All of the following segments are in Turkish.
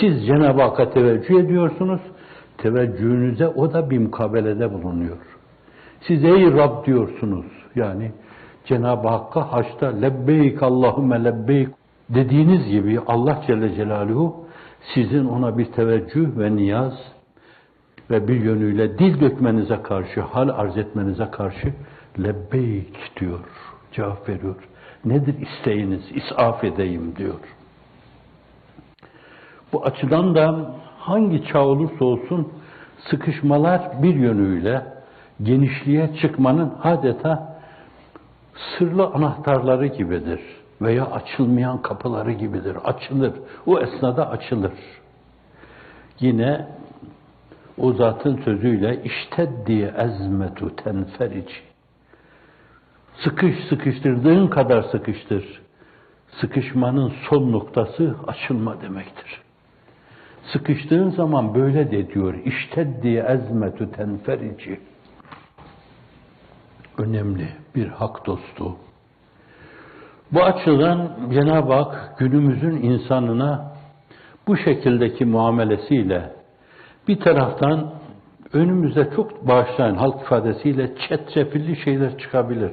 Siz Cenab-ı Hakk'a teveccüh ediyorsunuz. Teveccühünüze o da bir mukabelede bulunuyor. Siz ey Rab diyorsunuz. Yani Cenab-ı Hakk'a haçta lebbeyk Allahümme lebbeyk dediğiniz gibi Allah Celle Celaluhu sizin ona bir teveccüh ve niyaz ve bir yönüyle dil dökmenize karşı, hal arz etmenize karşı lebbeyk diyor, cevap veriyor. Nedir isteğiniz? İsaf edeyim diyor. Bu açıdan da hangi çağ olursa olsun sıkışmalar bir yönüyle genişliğe çıkmanın adeta sırlı anahtarları gibidir veya açılmayan kapıları gibidir. Açılır. O esnada açılır. Yine o zatın sözüyle işte diye ezmetu tenferic. Sıkış sıkıştırdığın kadar sıkıştır. Sıkışmanın son noktası açılma demektir. Sıkıştığın zaman böyle de diyor. İşte diye ezmetü tenferici. Önemli bir hak dostu. Bu açıdan Cenab-ı Hak günümüzün insanına bu şekildeki muamelesiyle bir taraftan önümüze çok bağışlayan halk ifadesiyle çetrefilli şeyler çıkabilir.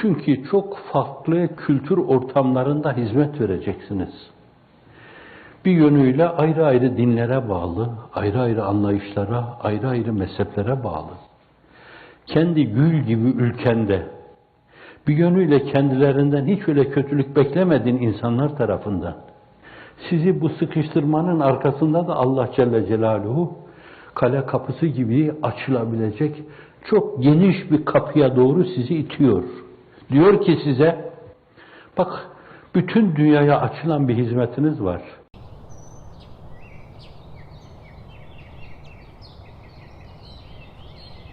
Çünkü çok farklı kültür ortamlarında hizmet vereceksiniz. Bir yönüyle ayrı ayrı dinlere bağlı, ayrı ayrı anlayışlara, ayrı ayrı mezheplere bağlı. Kendi gül gibi ülkende bir yönüyle kendilerinden hiç öyle kötülük beklemediğin insanlar tarafından sizi bu sıkıştırmanın arkasında da Allah Celle Celaluhu kale kapısı gibi açılabilecek çok geniş bir kapıya doğru sizi itiyor. Diyor ki size bak bütün dünyaya açılan bir hizmetiniz var.